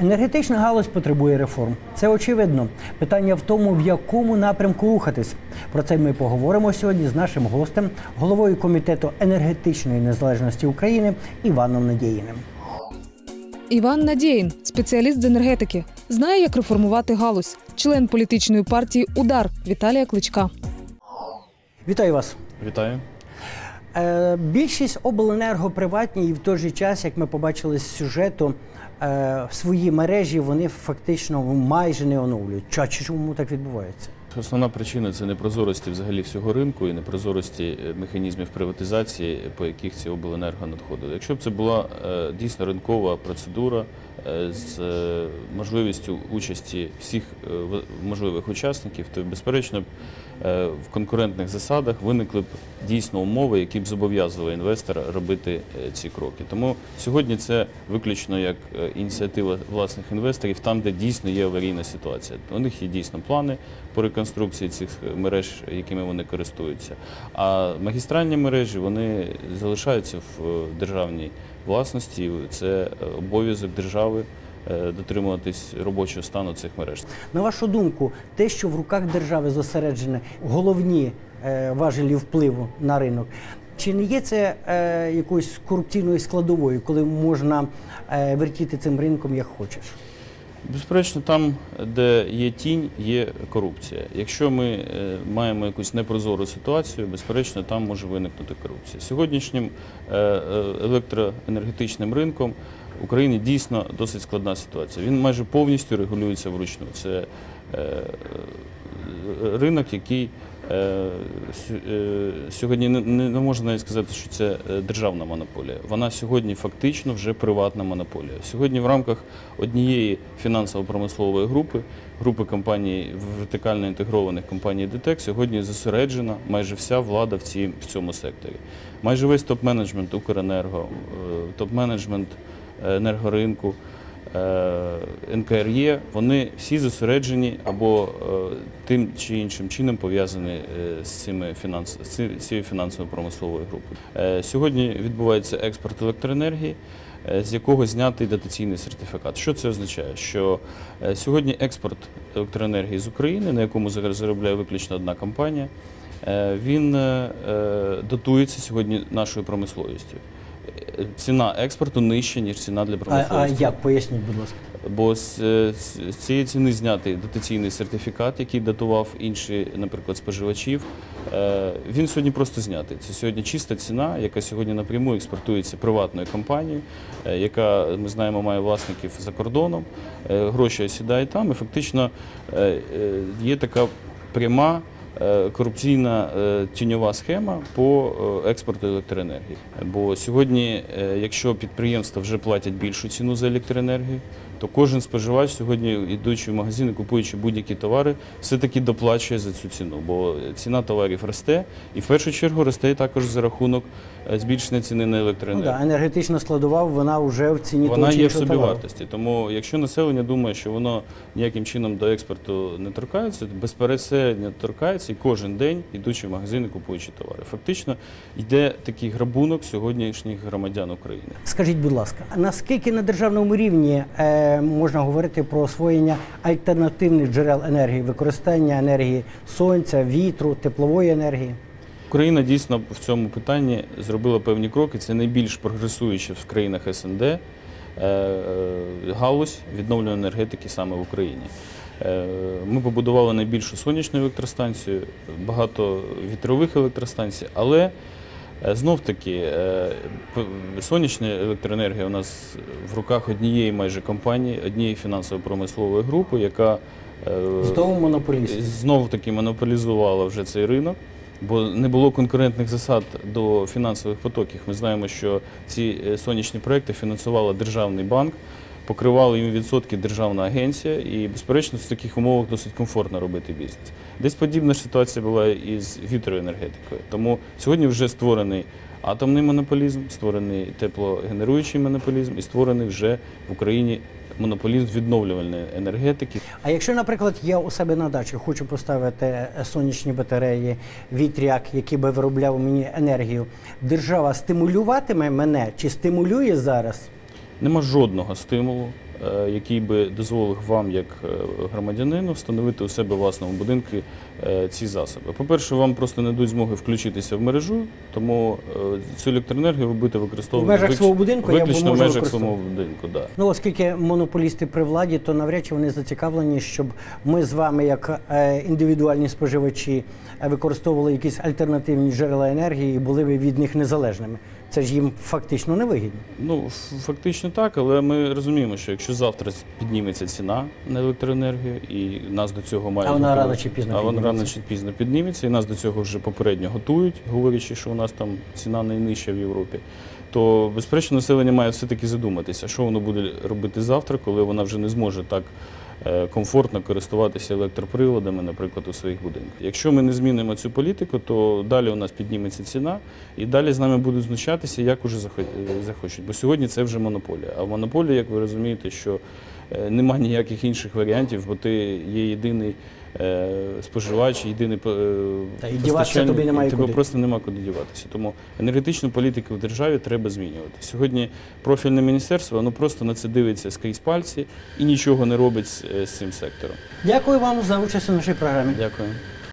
Енергетична галузь потребує реформ. Це очевидно. Питання в тому, в якому напрямку рухатись. Про це ми поговоримо сьогодні з нашим гостем, головою комітету енергетичної незалежності України Іваном Надєїним. Іван Надєїн, спеціаліст з енергетики, знає, як реформувати галузь, член політичної партії Удар Віталія Кличка. Вітаю вас. Вітаю. Е, більшість обленерго приватні, і в той же час, як ми побачили з сюжету, е, свої мережі вони фактично майже не оновлюють. Ча- Чому так відбувається? Основна причина це непрозорості взагалі всього ринку і непрозорості е, механізмів приватизації, по яких ці обленерго надходили. Якщо б це була дійсно ринкова процедура з е, можливістю участі всіх е, можливих учасників, то безперечно е, в конкурентних засадах виникли б дійсно умови, які б зобов'язували інвестора робити е, ці кроки. Тому сьогодні це виключно як е, ініціатива власних інвесторів, там, де дійсно є аварійна ситуація. У них є дійсно плани по реконструкції цих мереж, якими вони користуються. А магістральні мережі вони залишаються в е, державній власності. Це е, обов'язок держави е, дотримуватись робочого стану цих мереж. На вашу думку, те, що в руках держави зосереджені головні е, важелі впливу на ринок, чи не є це е, якоюсь корупційною складовою, коли можна е, вертіти цим ринком як хочеш? Безперечно, там, де є тінь, є корупція. Якщо ми е, маємо якусь непрозору ситуацію, безперечно, там може виникнути корупція. Сьогоднішнім електроенергетичним ринком в Україні дійсно досить складна ситуація. Він майже повністю регулюється вручну. Це е, е, ринок, який е, сьогодні не, можна навіть сказати, що це державна монополія. Вона сьогодні фактично вже приватна монополія. Сьогодні в рамках однієї фінансово-промислової групи, групи компаній вертикально інтегрованих компаній ДТЕК, сьогодні зосереджена майже вся влада в, в цьому секторі. Майже весь топ-менеджмент Укренерго, топ-менеджмент енергоринку. е, НКРЄ, вони всі зосереджені або е, тим чи іншим чином пов'язані е, з цими фінанс... з цією фінансово-промисловою групою. Е, Сьогодні відбувається експорт електроенергії, е, з якого знятий дотаційний сертифікат. Що це означає? Що е, сьогодні експорт електроенергії з України, на якому заробляє виключно одна компанія, е, він е, е, дотується сьогодні нашою промисловістю. Ціна експорту нижча, ніж ціна для А, промисловості. а як поясніть, будь ласка? Бо з, з цієї ціни знятий дотаційний сертифікат, який датував інші, наприклад, споживачів. Е, Він сьогодні просто знятий. Це сьогодні чиста ціна, яка сьогодні напряму експортується приватною компанією, е, яка ми знаємо має власників за кордоном. Е, Гроші осідають там. І фактично є така пряма. Е, Корупційна е, тіньова схема по е, експорту електроенергії. Бо сьогодні, якщо підприємства вже платять більшу ціну за електроенергію, то кожен споживач сьогодні, йдучи в магазин і купуючи будь-які товари, все-таки доплачує за цю ціну, бо ціна товарів росте, і в першу чергу росте також за рахунок збільшення ціни на Ну, електроенергію. да, енергетична складова, вона вже в ціні Вона того чи є в іншого товару. собівартості. Тому якщо населення думає, що воно ніяким чином до експорту не торкається, безпересередньо торкається і кожен день, ідучи в магазин і купуючи товари. Фактично йде такий грабунок сьогоднішніх громадян України. Скажіть, будь ласка, наскільки на державному рівні е, можна говорити про освоєння альтернативних джерел енергії, використання енергії сонця, вітру, теплової енергії? Україна дійсно в цьому питанні зробила певні кроки. Це найбільш прогресуюча в країнах СНД е, е, галузь відновлюваної енергетики саме в Україні. Е, Ми побудували найбільшу сонячну електростанцію, багато вітрових електростанцій, але е, знов таки е, сонячна електроенергія у нас в руках однієї майже компанії, однієї фінансово-промислової групи, яка Знову монополісти. Знову таки монополізувала вже цей ринок, бо не було конкурентних засад до фінансових потоків. Ми знаємо, що ці сонячні проекти фінансувала державний банк, покривала їм відсотки державна агенція, і, безперечно, в таких умовах досить комфортно робити бізнес. Десь подібна ситуація була і з вітроенергетикою. Тому сьогодні вже створений атомний монополізм, створений теплогенеруючий монополізм і створений вже в Україні монополізм відновлювальної енергетики. А якщо, наприклад, я у себе на дачі хочу поставити сонячні батареї, вітряк, який би виробляв мені енергію, держава стимулюватиме мене чи стимулює зараз? Нема жодного стимулу е, який би дозволив вам, як е, громадянину, встановити у себе власному будинку е, ці засоби. По-перше, вам просто не дадуть змоги включитися в мережу, тому цю електроенергію ви будете використовувати В межах свого будинку я виключно в межах свого будинку. Да. Ну, оскільки монополісти при владі, то навряд чи вони зацікавлені, щоб ми з вами, як індивідуальні споживачі, використовували якісь альтернативні джерела енергії і були від них незалежними. Це ж їм фактично невигідно. Ну, фактично так, але ми розуміємо, що якщо завтра підніметься ціна на електроенергію, і нас до цього має А вона готувати- рано чи пізно а вона рано чи пізно підніметься, і нас до цього вже попередньо готують, говорячи, що у нас там ціна найнижча в Європі. То безперечно населення має все-таки задуматися, що воно буде робити завтра, коли вона вже не зможе так комфортно користуватися електроприладами, наприклад, у своїх будинках. Якщо ми не змінимо цю політику, то далі у нас підніметься ціна, і далі з нами будуть знущатися, як уже е, захочуть. Бо сьогодні це вже монополія. А в монополії, як ви розумієте, що немає нема ніяких інших варіантів, бо ти є єдиний е, споживач, єдиний е, Та постачальник, тобі немає тебе куди. просто нема куди діватися. Тому енергетичну політику в державі треба змінювати. Сьогодні профільне міністерство воно просто на це дивиться скрізь пальці і нічого не робить з, е, з цим сектором. Дякую вам за участь у нашій програмі. Дякую.